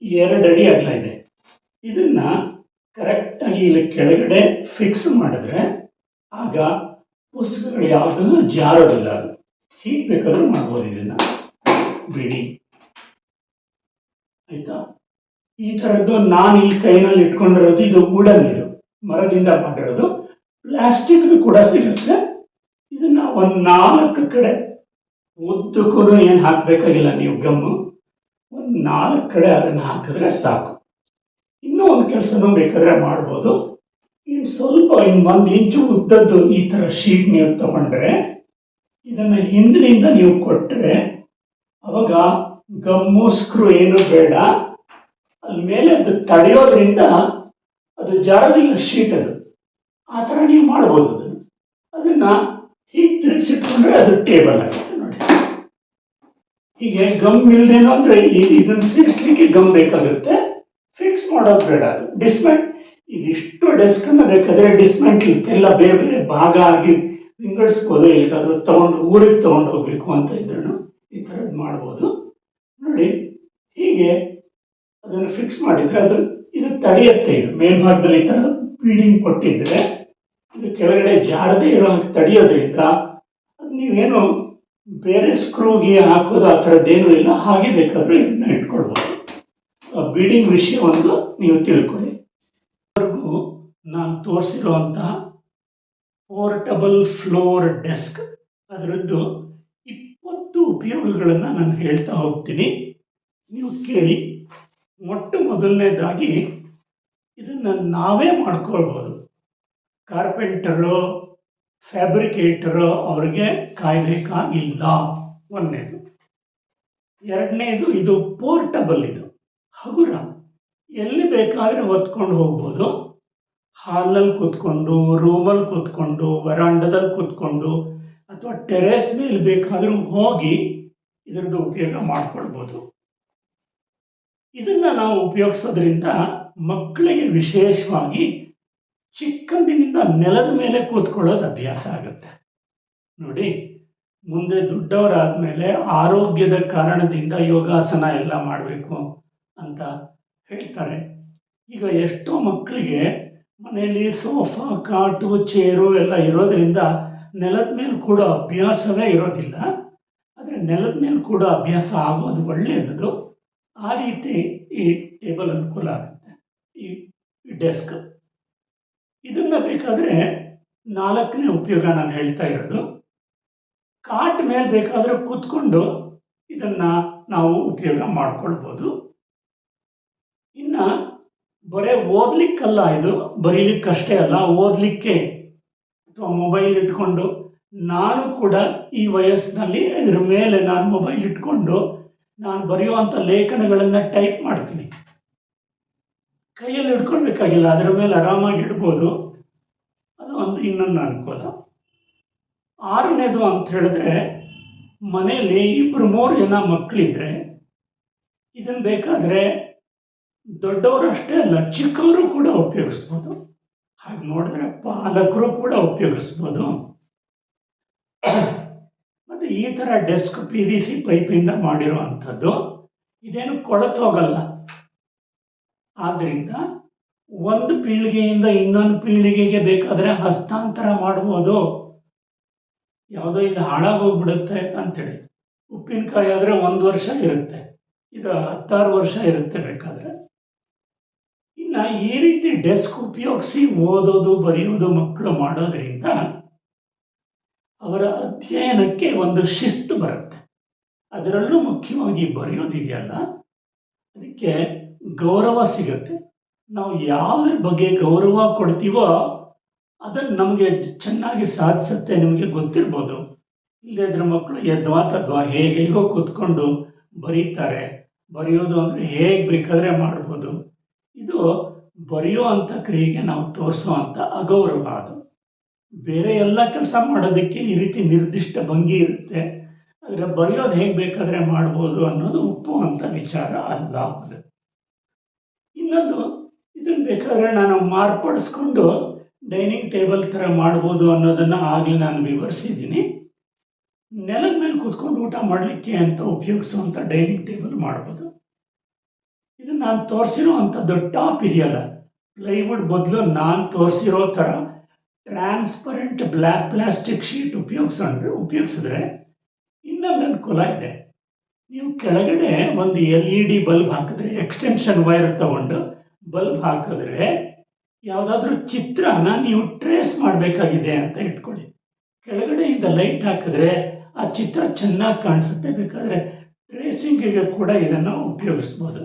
ಎರಡು ಅಡಿ ಅಗಲ ಇದೆ. ಇದನ್ನ ಕರೆಕ್ಟಾಗಿ ಇಲ್ಲಿ ಕೆಳಗಡೆ ಫಿಕ್ಸ್ ಮಾಡಿದ್ರೆ ಆಗ ಪುಸ್ತಕಗಳು ಯಾವುದೂ ಜಾರೋದಿಲ್ಲ. ಅದು ಹೀಗೆ ಬೇಕಾದ್ರೂ ಮಾಡ್ಬೋದು ಇದನ್ನ. ಬಿಡಿ. ಆಯಿತಾ? ಈ ಥರದ್ದು ನಾನು ಇಲ್ಲಿ ಕೈನಲ್ಲಿ ಇಟ್ಕೊಂಡಿರೋದು, ಇದು ವುಡನ್ ಇದು. ಮರದಿಂದ ಮಾಡಿರೋದು. ಪ್ಲಾಸ್ಟಿಕ್ದು ಕೂಡ ಸಿಗುತ್ತೆ. ಇದನ್ನ ಒಂದು ನಾಲ್ಕು ಕಡೆ ಉದ್ದಕ್ಕೂ ಏನು ಹಾಕಬೇಕಾಗಿಲ್ಲ ನೀವು ಗಮ್ಮು. ಒಂದು ನಾಲ್ಕು ಕಡೆ ಅದನ್ನು ಹಾಕಿದ್ರೆ ಸಾಕು. ಇನ್ನೂ ಒಂದು ಕೆಲಸನೂ ಬೇಕಾದ್ರೆ ಮಾಡ್ಬೋದು. ಇನ್ನು ಸ್ವಲ್ಪ ಇನ್ನು ಒಂದು ಇಂಚು ಉದ್ದದ್ದು ಈ ಥರ ಶೀಟ್ ನೀವು ತಗೊಂಡ್ರೆ, ಇದನ್ನು ಹಿಂದಿನಿಂದ ನೀವು ಕೊಟ್ಟರೆ ಅವಾಗ ಗಮ್ಮು, ಸ್ಕ್ರೂ ಏನು ಬೇಡ. ಅಲ್ಲಿ ಮೇಲೆ ಅದು ತಡೆಯೋದ್ರಿಂದ ಅದು ಜಾರದಿಲ್ಲ ಶೀಟ್ ಅದು. ಆ ಥರ ನೀವು ಮಾಡ್ಬೋದು ಅದನ್ನು. ಅದನ್ನು ಹೀಗೆ ತಿರುಗಿಸಿಟ್ಕೊಂಡ್ರೆ ಅದು ಟೇಬಲ್ ಆಗುತ್ತೆ ಹೀಗೆ ಗಮ್ ಇಲ್ದೇನೋ ಅಂದರೆ ಇದನ್ನು ಸೇರಿಸ್ಲಿಕ್ಕೆ ಗಮ್ ಬೇಕಾಗುತ್ತೆ. ಫಿಕ್ಸ್ ಮಾಡೋದು ಬೇಡ ಡಿಸ್ಮೆಂಟ್ ಇದಿಷ್ಟು ಡೆಸ್ಕನ್ನು ಬೇಕಾದರೆ ಡಿಸ್ಮೆಂಟ್ಲ್ ಎಲ್ಲ ಬೇರೆ ಬೇರೆ ಭಾಗ ಆಗಿ ವಿಂಗಡಿಸ್ಬೋದು. ಎಲ್ಲಿಗಾದ್ರೂ ತಗೊಂಡು ಊರಿಗೆ ತಗೊಂಡು ಹೋಗ್ಬೇಕು ಅಂತ ಇದ್ರೂ ಈ ಥರದ್ದು ಮಾಡ್ಬೋದು. ನೋಡಿ, ಹೀಗೆ ಅದನ್ನು ಫಿಕ್ಸ್ ಮಾಡಿದ್ರೆ ಅದು ಇದು ತಡೆಯುತ್ತೆ ಇದು. ಮೇಲ್ಭಾಗದಲ್ಲಿ ಈ ಥರ ಫೀಡಿಂಗ್ ಕೊಟ್ಟಿದ್ರೆ ಇದು ಕೆಳಗಡೆ ಜಾರದೇ ಇರೋ ತಡೆಯೋದ್ರಿಂದ ಅದು ನೀವೇನು ಬೇರೆ ಸ್ಕ್ರೂಗೆ ಹಾಕೋದು ಆ ಥರದ್ದೇನು ಇಲ್ಲ. ಹಾಗೆ ಬೇಕಾದರೂ ಇದನ್ನ ಇಟ್ಕೊಳ್ಬೋದು. ಆ ಬೀಡಿಂಗ್ ವಿಷಯವನ್ನು ನೀವು ತಿಳ್ಕೊಳ್ಳಿ. ಇದುವರೆಗೂ ನಾನು ತೋರಿಸಿರುವಂತಹ ಪೋರ್ಟಬಲ್ ಫ್ಲೋರ್ ಡೆಸ್ಕ್ ಅದರದ್ದು ಇಪ್ಪತ್ತು ಉಪಯೋಗಗಳನ್ನು ನಾನು ಹೇಳ್ತಾ ಹೋಗ್ತೀನಿ. ನೀವು ಕೇಳಿ. ಮೊಟ್ಟ ಮೊದಲನೇದಾಗಿ ಇದನ್ನು ನಾವೇ ಮಾಡ್ಕೊಳ್ಬೋದು. ಕಾರ್ಪೆಂಟರು ಫ್ಯಾಬ್ರಿಕೇಟರು ಅವ್ರಿಗೆ ಕಾಯಬೇಕಾಗಿಲ್ಲ ಒಂದನೇದು. ಎರಡನೇದು, ಇದು ಪೋರ್ಟಬಲ್ ಇದು. ಹಗುರ. ಎಲ್ಲಿ ಬೇಕಾದರೆ ಹೊತ್ಕೊಂಡು ಹೋಗ್ಬೋದು. ಹಾಲಲ್ಲಿ ಕೂತ್ಕೊಂಡು, ರೂಮಲ್ಲಿ ಕೂತ್ಕೊಂಡು, ವರಾಂಡದಲ್ಲಿ ಕೂತ್ಕೊಂಡು, ಅಥವಾ ಟೆರೇಸ್ ಮೇಲೆ ಬೇಕಾದರೂ ಹೋಗಿ ಇದರದ್ದು ಉಪಯೋಗ ಮಾಡ್ಕೊಳ್ಬೋದು. ಇದನ್ನು ನಾವು ಉಪಯೋಗಿಸೋದ್ರಿಂದ ಮಕ್ಕಳಿಗೆ ವಿಶೇಷವಾಗಿ ಚಿಕ್ಕಂದಿನಿಂದ ನೆಲದ ಮೇಲೆ ಕೂತ್ಕೊಳ್ಳೋದು ಅಭ್ಯಾಸ ಆಗುತ್ತೆ. ನೋಡಿ, ಮುಂದೆ ದೊಡ್ಡವರಾದಮೇಲೆ ಆರೋಗ್ಯದ ಕಾರಣದಿಂದ ಯೋಗಾಸನ ಎಲ್ಲ ಮಾಡಬೇಕು ಅಂತ ಹೇಳ್ತಾರೆ. ಈಗ ಎಷ್ಟೋ ಮಕ್ಕಳಿಗೆ ಮನೆಯಲ್ಲಿ ಸೋಫಾ, ಕಾಟು, ಚೇರು ಎಲ್ಲ ಇರೋದರಿಂದ ನೆಲದ ಮೇಲೆ ಕೂಡ ಅಭ್ಯಾಸವೇ ಇರೋದಿಲ್ಲ. ಆದರೆ ನೆಲದ ಮೇಲೆ ಕೂಡ ಅಭ್ಯಾಸ ಆಗೋದು ಒಳ್ಳೆಯದು ಆ ರೀತಿ ಈ ಟೇಬಲ್ ಅನುಕೂಲ ಆಗುತ್ತೆ. ಈ ಡೆಸ್ಕ್ ಇದನ್ನು ಬೇಕಾದರೆ ನಾಲ್ಕನೇ ಉಪಯೋಗ ನಾನು ಹೇಳ್ತಾ ಇರೋದು. ಕಾಟ್ ಮೇಲೆ ಬೇಕಾದರೆ ಕೂತ್ಕೊಂಡು ಇದನ್ನು ನಾವು ಉಪಯೋಗ ಮಾಡ್ಕೊಳ್ಬೋದು. ಇನ್ನು ಬರೀ ಓದ್ಲಿಕ್ಕಲ್ಲ ಇದು, ಬರೀಲಿಕ್ಕಷ್ಟೇ ಅಲ್ಲ, ಓದಲಿಕ್ಕೆ ಅಥವಾ ಮೊಬೈಲ್ ಇಟ್ಕೊಂಡು ನಾನು ಕೂಡ ಈ ವಯಸ್ಸಿನಲ್ಲಿ ಇದ್ರ ಮೇಲೆ ನಾನು ಮೊಬೈಲ್ ಇಟ್ಕೊಂಡು ನಾನು ಬರೆಯುವಂಥ ಲೇಖನಗಳನ್ನು ಟೈಪ್ ಮಾಡ್ತೀನಿ. ಕೈಯಲ್ಲಿ ಹಿಡ್ಕೊಳ್ಬೇಕಾಗಿಲ್ಲ, ಅದರ ಮೇಲೆ ಆರಾಮಾಗಿ ಇಡ್ಬೋದು ಅದು ಒಂದು ಇನ್ನೊಂದು ಅನುಕೂಲ ಆರನೇದು ಅಂತ ಹೇಳಿದ್ರೆ, ಮನೆಯಲ್ಲಿ ಇಬ್ಬರು ಮೂರು ಜನ ಮಕ್ಕಳಿದ್ರೆ ಇದನ್ನು ಬೇಕಾದರೆ ದೊಡ್ಡವರಷ್ಟೇ ಅಲ್ಲ, ಚಿಕ್ಕವರು ಕೂಡ ಉಪಯೋಗಿಸ್ಬೋದು. ಹಾಗೆ ನೋಡಿದ್ರೆ ಪಾಲಕರು ಕೂಡ ಉಪಯೋಗಿಸ್ಬೋದು. ಮತ್ತು ಈ ಥರ ಡೆಸ್ಕ್ ಪಿ ವಿ ಸಿ ಪೈಪಿಂದ ಮಾಡಿರೋ ಅಂಥದ್ದು ಇದೇನು ಕೊಳತು ಹೋಗಲ್ಲ ಆದ್ದರಿಂದ ಒಂದು ಪೀಳಿಗೆಯಿಂದ ಇನ್ನೊಂದು ಪೀಳಿಗೆಗೆ ಬೇಕಾದರೆ ಹಸ್ತಾಂತರ ಮಾಡ್ಬೋದು ಯಾವುದೋ ಇದು ಹಾಳಾಗೋಗ್ಬಿಡುತ್ತೆ ಅಂತೇಳಿ. ಉಪ್ಪಿನಕಾಯಿ ಆದರೆ ಒಂದು ವರ್ಷ ಇರುತ್ತೆ. ಇದು ಹತ್ತಾರು ವರ್ಷ ಇರುತ್ತೆ ಬೇಕಾದರೆ. ಇನ್ನು ಈ ರೀತಿ ಡೆಸ್ಕ್ ಉಪಯೋಗಿಸಿ ಓದೋದು ಬರೆಯೋದು ಮಕ್ಕಳು ಮಾಡೋದರಿಂದ ಅವರ ಅಧ್ಯಯನಕ್ಕೆ ಒಂದು ಶಿಸ್ತು ಬರುತ್ತೆ. ಅದರಲ್ಲೂ ಮುಖ್ಯವಾಗಿ ಬರೆಯೋದಿದೆಯಲ್ಲ. ಅದಕ್ಕೆ ಗೌರವ ಸಿಗುತ್ತೆ. ನಾವು ಯಾವುದ್ರ ಬಗ್ಗೆ ಗೌರವ ಕೊಡ್ತೀವೋ ಅದನ್ನು ನಮಗೆ ಚೆನ್ನಾಗಿ ಸಾಧಿಸುತ್ತೆ ನಿಮಗೆ ಗೊತ್ತಿರ್ಬೋದು. ಇಲ್ಲದಿದ್ರೆ ಮಕ್ಕಳು ಯದ್ವಾ ತದ್ವಾ ಹೇಗೆ ಹೇಗೋ ಕೂತ್ಕೊಂಡು ಬರೀತಾರೆ. ಬರೆಯೋದು ಅಂದರೆ ಹೇಗೆ ಬೇಕಾದರೆ ಮಾಡ್ಬೋದು. ಇದು ಬರೆಯೋ ಅಂಥ ಕ್ರಿಯೆಗೆ ನಾವು ತೋರಿಸೋ ಅಂಥ ಅಗೌರವ ಅದು. ಬೇರೆ ಎಲ್ಲ ಕೆಲಸ ಮಾಡೋದಕ್ಕೆ ಈ ರೀತಿ ನಿರ್ದಿಷ್ಟ ಭಂಗಿ ಇರುತ್ತೆ. ಆದರೆ ಬರೆಯೋದು ಹೇಗೆ ಬೇಕಾದರೆ ಮಾಡ್ಬೋದು ಅನ್ನೋದು ಒಪ್ಪುವಂಥ ವಿಚಾರ ಅಲ್ಲ. ಅದು ಇನ್ನೊಂದು ಇದನ್ನು ಬೇಕಾದರೆ ನಾನು ಮಾರ್ಪಡಿಸ್ಕೊಂಡು ಡೈನಿಂಗ್ ಟೇಬಲ್ ಥರ ಮಾಡ್ಬೋದು ಅನ್ನೋದನ್ನು ಆಗಲೇ ನಾನು ವಿವರಿಸಿದ್ದೀನಿ. ನೆಲದ ಮೇಲೆ ಕೂತ್ಕೊಂಡು ಊಟ ಮಾಡಲಿಕ್ಕೆ ಅಂತ ಉಪಯೋಗಿಸುವಂಥ ಡೈನಿಂಗ್ ಟೇಬಲ್ ಮಾಡ್ಬೋದು. ಇದು ನಾನು ತೋರಿಸಿರೋ ಅಂಥದ್ದು ಟಾಪ್ ಇದೆಯಲ್ಲ, ಪ್ಲೈವುಡ್ ಬದಲು ನಾನು ತೋರಿಸಿರೋ ಥರ ಟ್ರಾನ್ಸ್ಪರೆಂಟ್ ಬ್ಲ್ಯಾಕ್ ಪ್ಲಾಸ್ಟಿಕ್ ಶೀಟ್ ಉಪಯೋಗಿಸ್ಕೊಂಡ್ರೆ, ಉಪಯೋಗಿಸಿದ್ರೆ ಇನ್ನೊಂದು ಅನುಕೂಲ ಇದೆ. ನೀವು ಕೆಳಗಡೆ ಒಂದು ಎಲ್ ಇ ಡಿ ಬಲ್ಬ್ ಹಾಕಿದ್ರೆ ಎಕ್ಸ್ಟೆನ್ಷನ್ ವೈರ್ ತಗೊಂಡು ಬಲ್ಬ್ ಹಾಕಿದ್ರೆ ಯಾವುದಾದ್ರೂ ಚಿತ್ರನ ನೀವು ಟ್ರೇಸ್ ಮಾಡಬೇಕಾಗಿದೆ ಅಂತ ಇಟ್ಕೊಳ್ಳಿ. ಕೆಳಗಡೆಯಿಂದ ಲೈಟ್ ಹಾಕಿದ್ರೆ ಆ ಚಿತ್ರ ಚೆನ್ನಾಗಿ ಕಾಣಿಸುತ್ತೆ. ಬೇಕಾದರೆ ಟ್ರೇಸಿಂಗಿಗೆ ಕೂಡ ಇದನ್ನು ಉಪಯೋಗಿಸ್ಬೋದು.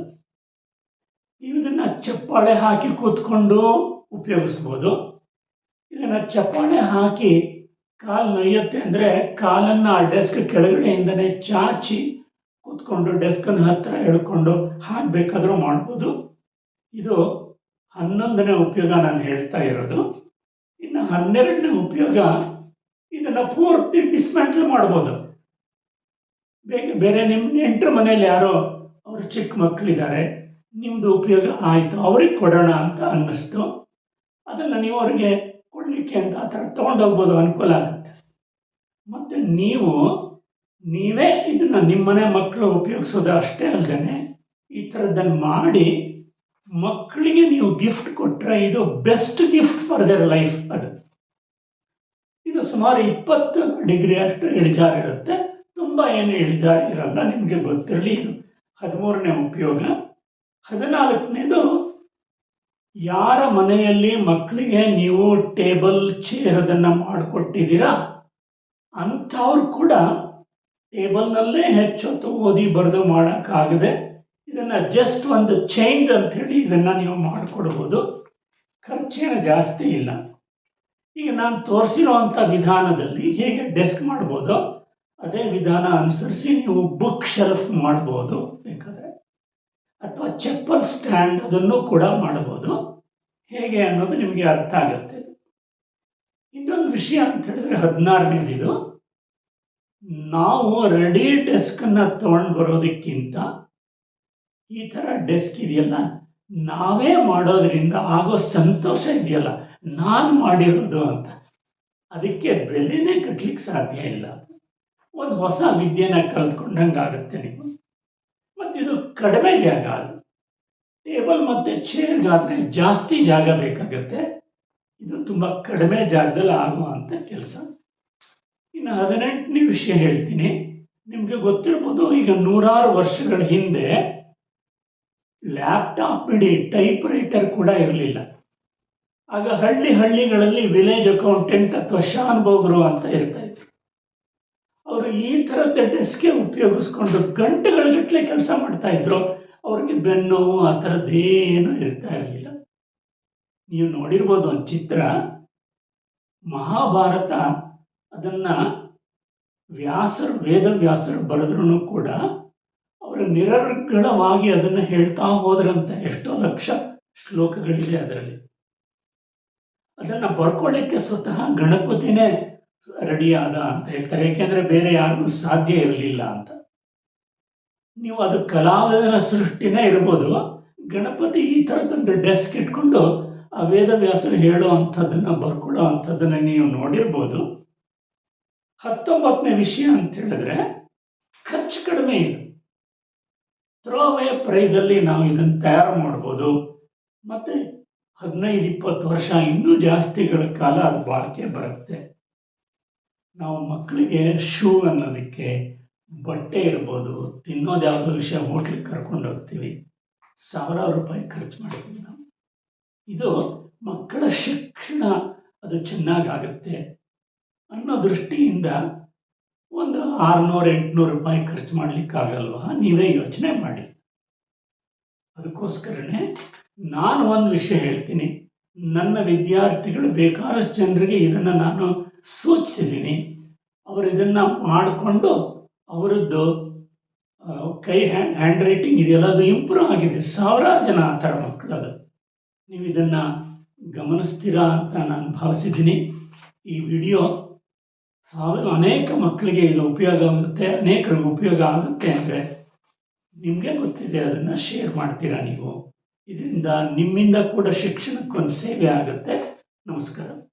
ನೀವು ಇದನ್ನು ಚಪ್ಪಾಳೆ ಹಾಕಿ ಕೂತ್ಕೊಂಡು ಉಪಯೋಗಿಸ್ಬೋದು. ಇದನ್ನು ಚಪ್ಪಾಳೆ ಹಾಕಿ ಕಾಲು ನೊಯ್ಯುತ್ತೆ ಅಂದರೆ ಕಾಲನ್ನು ಆ ಡೆಸ್ಕ್ ಕೆಳಗಡೆಯಿಂದನೇ ಚಾಚಿ ಕೂತ್ಕೊಂಡು ಡೆಸ್ಕನ್ನು ಹತ್ತಿರ ಎಳ್ಕೊಂಡು ಹಾಗೆ ಬೇಕಾದರೂ ಮಾಡ್ಬೋದು. ಇದು ಹನ್ನೊಂದನೇ ಉಪಯೋಗ ನಾನು ಹೇಳ್ತಾ ಇರೋದು. ಇನ್ನು ಹನ್ನೆರಡನೇ ಉಪಯೋಗ ಇದನ್ನು ಪೂರ್ತಿ ಡಿಸ್ಮ್ಯಾಂಟಲ್ ಮಾಡ್ಬೋದು. ಬೇಗ ಬೇರೆ ನಿಮ್ಮ ನೆಂಟ್ರ ಮನೇಲಿ ಯಾರೋ ಅವರು ಚಿಕ್ಕ ಮಕ್ಕಳಿದ್ದಾರೆ ನಿಮ್ಮದು ಉಪಯೋಗ ಆಯಿತು, ಅವ್ರಿಗೆ ಕೊಡೋಣ ಅಂತ ಅನ್ನಿಸ್ತು. ಅದನ್ನು ನೀವು ಅವ್ರಿಗೆ ಕೊಡಲಿಕ್ಕೆ ಅಂತ ಆ ಥರ ತೊಗೊಂಡೋಗ್ಬೋದು, ಅನುಕೂಲ ಆಗುತ್ತೆ. ಮತ್ತು ನೀವು ನೀವೇ ಇದನ್ನು ನಿಮ್ಮನೆ ಮಕ್ಕಳು ಉಪಯೋಗಿಸೋದು ಅಷ್ಟೇ ಅಲ್ಲದೆ ಈ ಥರದ್ದನ್ನು ಮಾಡಿ ಮಕ್ಕಳಿಗೆ ನೀವು ಗಿಫ್ಟ್ ಕೊಟ್ಟರೆ ಇದು best gift for their life ಅದು. ಇದು ಸುಮಾರು ಇಪ್ಪತ್ತು ಡಿಗ್ರಿ ಅಷ್ಟು ಇಳಿಜಾರು ಇರುತ್ತೆ. ತುಂಬ ಏನು ಇಳಿಜಾರು ಇರಲ್ಲ, ನಿಮಗೆ ಗೊತ್ತಿರಲಿ ಇದು. ಹದಿಮೂರನೇ ಉಪಯೋಗ. ಹದಿನಾಲ್ಕನೇದು, ಯಾರ ಮನೆಯಲ್ಲಿ ಮಕ್ಕಳಿಗೆ ನೀವು ಟೇಬಲ್ ಚೇರ್ ಅದನ್ನು ಮಾಡಿಕೊಟ್ಟಿದ್ದೀರಾ, ಅಂಥವ್ರು ಕೂಡ ಟೇಬಲ್ನಲ್ಲೇ ಹೆಚ್ಚೊತ್ತು ಓದಿ ಬರೆದು ಮಾಡೋಕ್ಕಾಗದೆ ಇದನ್ನು ಜಸ್ಟ್ ಒಂದು ಚೇಂಜ್ ಅಂಥೇಳಿ ಇದನ್ನು ನೀವು ಮಾಡಿಕೊಡ್ಬೋದು. ಖರ್ಚೇನು ಜಾಸ್ತಿ ಇಲ್ಲ. ಈಗ ನಾನು ತೋರಿಸಿರುವಂಥ ವಿಧಾನದಲ್ಲಿ ಹೇಗೆ ಡೆಸ್ಕ್ ಮಾಡ್ಬೋದು, ಅದೇ ವಿಧಾನ ಅನುಸರಿಸಿ ನೀವು ಬುಕ್ ಶೆಲ್ಫ್ ಮಾಡ್ಬೋದು ಬೇಕಾದರೆ. ಅಥವಾ ಚಪ್ಪಲ್ ಸ್ಟ್ಯಾಂಡ್ ಅದನ್ನು ಕೂಡ ಮಾಡ್ಬೋದು. ಹೇಗೆ ಅನ್ನೋದು ನಿಮಗೆ ಅರ್ಥ ಆಗುತ್ತೆ. ಇನ್ನೊಂದು ವಿಷಯ ಅಂತ ಹೇಳಿದ್ರೆ ಹದಿನಾರನೇದಿದು. ನಾವು ರೆಡಿ ಡೆಸ್ಕನ್ನು ತೊಗೊಂಡು ಬರೋದಕ್ಕಿಂತ ಈ ಥರ ಡೆಸ್ಕ್ ಇದೆಯಲ್ಲ, ನಾವೇ ಮಾಡೋದ್ರಿಂದ ಆಗೋ ಸಂತೋಷ ಇದೆಯಲ್ಲ, ನಾನು ಮಾಡಿರೋದು ಅಂತ. ಅದಕ್ಕೆ ಬೆಲೆನೇ ಕಟ್ಟಲಿಕ್ಕೆ ಸಾಧ್ಯ ಇಲ್ಲ. ಒಂದು ಹೊಸ ವಿದ್ಯೆನ ಕಲ್ತ್ಕೊಂಡಂಗೆ ಆಗುತ್ತೆ ನೀವು. ಇದು ಕಡಿಮೆ ಜಾಗ ಅದು. ಟೇಬಲ್ ಮತ್ತು ಚೇರ್ಗಾದರೆ ಜಾಸ್ತಿ ಜಾಗ ಬೇಕಾಗತ್ತೆ. ಇದು ತುಂಬ ಕಡಿಮೆ ಜಾಗದಲ್ಲಿ ಆಗುವಂಥ ಕೆಲಸ. ಇನ್ನು ಹದಿನೆಂಟನೇ ವಿಷಯ ಹೇಳ್ತೀನಿ. ನಿಮಗೆ ಗೊತ್ತಿರ್ಬೋದು, ಈಗ ನೂರಾರು ವರ್ಷಗಳ ಹಿಂದೆ ಲ್ಯಾಪ್ಟಾಪ್ ಬಿಡಿ ಟೈಪ್ ರೈಟರ್ ಕೂಡ ಇರಲಿಲ್ಲ. ಆಗ ಹಳ್ಳಿ ಹಳ್ಳಿಗಳಲ್ಲಿ ವಿಲೇಜ್ ಅಕೌಂಟೆಂಟ್ ಅಥವಾ ಶಾನ್ಭೋಗರು ಅಂತ ಇರ್ತಾ ಇದ್ರು. ಅವರು ಈ ಥರದ ಡೆಸ್ಕೆ ಉಪಯೋಗಿಸ್ಕೊಂಡು ಗಂಟೆಗಳಗಟ್ಟಲೆ ಕೆಲಸ ಮಾಡ್ತಾ ಇದ್ರು. ಅವ್ರಿಗೆ ಬೆನ್ನೋವು ಆ ಥರದ್ದೇನು ಇರ್ತಾ ಇರಲಿಲ್ಲ. ನೀವು ನೋಡಿರ್ಬೋದು ಒಂದು ಚಿತ್ರ, ಮಹಾಭಾರತ ಅದನ್ನು ವ್ಯಾಸರು ವೇದ ವ್ಯಾಸರು ಬರೆದ್ರೂ ಕೂಡ ಅವರು ನಿರರ್ಗಳವಾಗಿ ಅದನ್ನು ಹೇಳ್ತಾ ಹೋದ್ರಂತೆ. ಎಷ್ಟೋ ಲಕ್ಷ ಶ್ಲೋಕಗಳಿದೆ ಅದರಲ್ಲಿ. ಅದನ್ನು ಬರ್ಕೊಳ್ಳಿಕ್ಕೆ ಸ್ವತಃ ಗಣಪತಿನೇ ರೆಡಿಯಾದ ಅಂತ ಹೇಳ್ತಾರೆ. ಏಕೆಂದರೆ ಬೇರೆ ಯಾರಿಗೂ ಸಾಧ್ಯ ಇರಲಿಲ್ಲ ಅಂತ. ನೀವು ಅದು ಕಲಾವಿದನ ಸೃಷ್ಟಿನೇ ಇರ್ಬೋದು. ಗಣಪತಿ ಈ ಥರದ್ದೊಂದು ಡೆಸ್ಕ್ ಇಟ್ಕೊಂಡು ಆ ವೇದವ್ಯಾಸರು ಹೇಳೋ ಅಂಥದ್ದನ್ನು ಬರ್ಕೊಳ್ಳೋ ಅಂಥದ್ದನ್ನು ನೀವು ನೋಡಿರ್ಬೋದು. ಹತ್ತೊಂಬತ್ತನೇ ವಿಷಯ ಅಂತ ಹೇಳಿದ್ರೆ, ಖರ್ಚು ಕಡಿಮೆ ಇದೆ. ಥ್ರೋವೇ ಪ್ರಯದಲ್ಲಿ ನಾವು ಇದನ್ನು ತಯಾರು ಮಾಡ್ಬೋದು. ಮತ್ತು ಹದಿನೈದು, ಇಪ್ಪತ್ತು ವರ್ಷ ಇನ್ನೂ ಜಾಸ್ತಿಗಳ ಕಾಲ ಅದು ಬಾಳಿಕೆ ಬರುತ್ತೆ. ನಾವು ಮಕ್ಕಳಿಗೆ ಶೂ ಅನ್ನೋದಕ್ಕೆ ಬಟ್ಟೆ ಇರ್ಬೋದು, ತಿನ್ನೋದು ಯಾವುದೋ ವಿಷಯ ಹೋಟ್ಲಿಗೆ ಕರ್ಕೊಂಡು ಹೋಗ್ತೀವಿ. ಸಾವಿರಾರು ರೂಪಾಯಿ ಖರ್ಚು ಮಾಡ್ತೀವಿ ನಾವು. ಇದು ಮಕ್ಕಳ ಶಿಕ್ಷಣ ಅದು ಚೆನ್ನಾಗಾಗುತ್ತೆ ಅನ್ನೋ ದೃಷ್ಟಿಯಿಂದ ಒಂದು ಆರುನೂರು, ಎಂಟುನೂರು ರೂಪಾಯಿ ಖರ್ಚು ಮಾಡಲಿಕ್ಕಾಗಲ್ವಾ? ನೀವೇ ಯೋಚನೆ ಮಾಡಿ. ಅದಕ್ಕೋಸ್ಕರನೇ ನಾನು ಒಂದು ವಿಷಯ ಹೇಳ್ತೀನಿ. ನನ್ನ ವಿದ್ಯಾರ್ಥಿಗಳು ಬೇಕಾದಷ್ಟು ಜನರಿಗೆ ಇದನ್ನು ನಾನು ಸೂಚಿಸಿದ್ದೀನಿ. ಅವರು ಇದನ್ನು ಮಾಡಿಕೊಂಡು ಅವರದ್ದು ಕೈ ಹ್ಯಾಂಡ್ ಹ್ಯಾಂಡ್ ರೈಟಿಂಗ್ ಇದೆಯಲ್ಲ ಇಂಪ್ರೂವ್ ಆಗಿದೆ. ಸಾವಿರಾರು ಜನ ಆ ಥರ ಮಕ್ಕಳು ಅದು. ನೀವು ಇದನ್ನು ಗಮನಿಸ್ತೀರಾ ಅಂತ ನಾನು ಭಾವಿಸಿದ್ದೀನಿ. ಈ ವಿಡಿಯೋ ಅನೇಕ ಮಕ್ಕಳಿಗೆ ಇದು ಉಪಯೋಗ ಆಗುತ್ತೆ, ಅನೇಕರಿಗೆ ಉಪಯೋಗ ಆಗುತ್ತೆ ಅಂದರೆ ನಿಮಗೆ ಗೊತ್ತಿದೆ ಅದನ್ನು ಶೇರ್ ಮಾಡ್ತೀರಾ ನೀವು. ಇದರಿಂದ ನಿಮ್ಮಿಂದ ಕೂಡ ಶಿಕ್ಷಣಕ್ಕೊಂದು ಸೇವೆ ಆಗುತ್ತೆ. ನಮಸ್ಕಾರ.